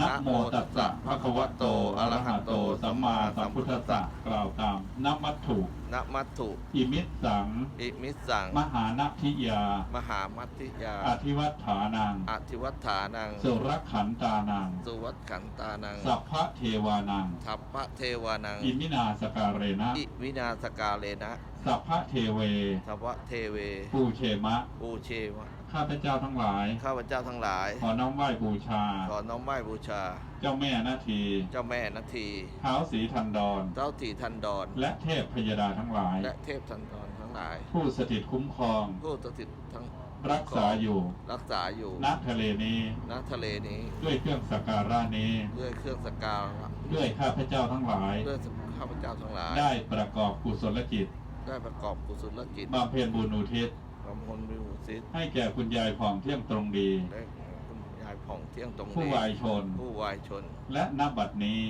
นะโมตัสสะภะคะวะโตอะระหะโต สัมมาสัมพุทธัสสะกล่าวตามนมัตถุณมัตถุอิมิตสัง อิมิสสัง มหานาทิยา มหามัตติยา อธิวัฏฐานัง อธิวัฏฐานัง สุรขันตานัง สุวัตขันตานัง สัพพะเทวานัง ทัพพระเทวานัง อิมินาสการเรนะ อิวินาสกาเลนะ สัพพะเทเวทัพพระเทเว ปูเชมะ ปูเชวะข้าพเจ้าทั้งหลาย ข้าพเจ้าทั้งหลาย ขอน้อมไหว้บูชา ขอน้อมไหว้บูชา เจ้าแม่นาที เจ้าแม่นาที เท้าวสีทันดรเจ้าถีทันดรและเทพพยดาทั้งหลาย และเทพทันดรทั้งหลาย ผู้สถิตคุ้มครอง ผู้สถิตทั้งรักษาอยู่ รักษาอยู่ณทะเลนี้ณทะเลนี้ ด้วยเครื่องสักการะนี้ ด้วยเครื่องสกการะ ด้วยข้าพเจ้าทั้งหลาย ด้วยข้าพเจ้าทั้งหลาย ได้ประกอบกุศลจิต ได้ประกอบกุศลกิจบำเพ็ญบุญอุทิศบำเพ็ญวิมุสิตให้แก่คุณยายผ่องเที่ยงตรงดีได้คุณยายผ่องเที่ยงตรงนี้ผู้วายชน ผู้วายชน และนับบัดนี้